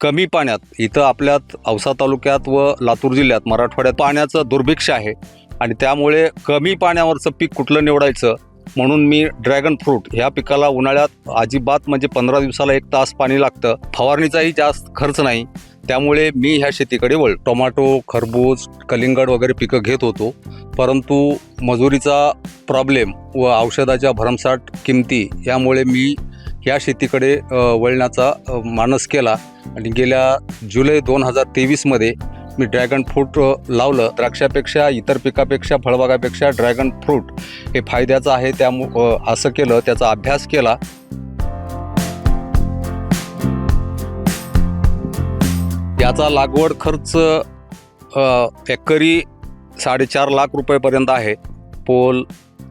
कमी पाण्यात इथं आपल्यात औसा तालुक्यात व लातूर जिल्ह्यात मराठवाड्यात पाण्याचं दुर्भिक्ष आहे. आणि त्यामुळे कमी पाण्यावरचं पीक कुठलं निवडायचं? म्हणून मी ड्रॅगन फ्रूट ह्या पिकाला उन्हाळ्यात अजिबात म्हणजे पंधरा दिवसाला एक तास पाणी लागतं. फवारणीचाही जास्त खर्च नाही. त्यामुळे मी ह्या शेतीकडे वळ टोमॅटो खरबूज कलिंगड वगैरे पिकं घेत होतो. परंतु मजुरीचा प्रॉब्लेम व औषधाच्या भरमसाठ किमती यामुळे मी या शेतीकडे वळण्याचा मानस केला. आणि गेल्या जुलै दोन हजार तेवीसमध्ये मी ड्रॅगन फ्रूट लावलं. द्राक्षापेक्षा इतर पिकापेक्षा फळबागापेक्षा ड्रॅगन फ्रूट हे फायद्याचं आहे त्यामु असं केलं त्याचा अभ्यास केला. याचा लागवड खर्च एकरी साडेचार लाख रुपयेपर्यंत आहे. पोल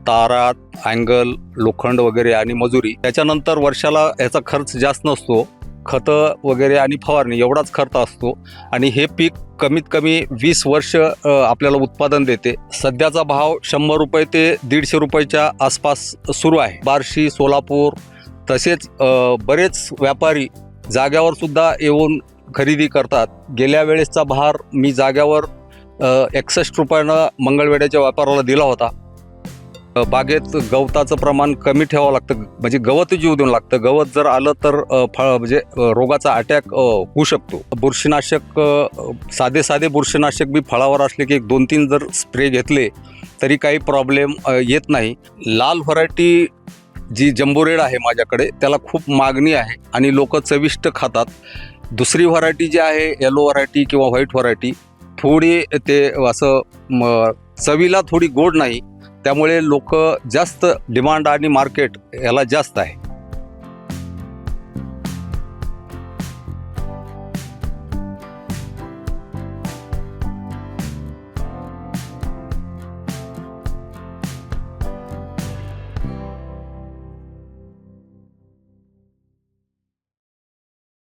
तारा अँगल लोखंड वगैरे आणि मजुरी. त्याच्यानंतर वर्षाला याचा खर्च जास्त नसतो. खतं वगैरे आणि फवारणी एवढाच खर्च असतो. आणि हे पीक कमीत कमी वीस वर्ष आपल्याला उत्पादन देते. सध्याचा भाव शंभर रुपये ते दीडशे रुपयाच्या आसपास सुरू आहे. बार्शी सोलापूर तसेच बरेच व्यापारी जाग्यावर सुद्धा येऊन खरेदी करतात. गेल्या वेळेसचा भार मी जाग्यावर एकसष्ट रुपयानं मंगळवेड्याच्या व्यापाराला दिला होता. बागेत गवताचं प्रमाण कमी ठेवावं लागतं. म्हणजे गवत जीव देऊन लागतं. गवत जर आलं तर फळ म्हणजे रोगाचा अटॅक होऊ शकतो. बुरशीनाशक साधे साधे बुरशीनाशक बी फळावर असले की एक दोन तीन जर स्प्रे घेतले तरी काही प्रॉब्लेम येत नाही. लाल व्हरायटी जी जंबोरेड रेड आहे माझ्याकडे त्याला खूप मागणी आहे आणि लोक चविष्ट खातात. दुसरी व्हरायटी जी आहे येलो व्हरायटी किंवा व्हाईट व्हरायटी थोडी ते असं चवीला थोडी गोड नाही त्यामुळे लोक जास्त डिमांड आणि मार्केट याला जास्त आहे.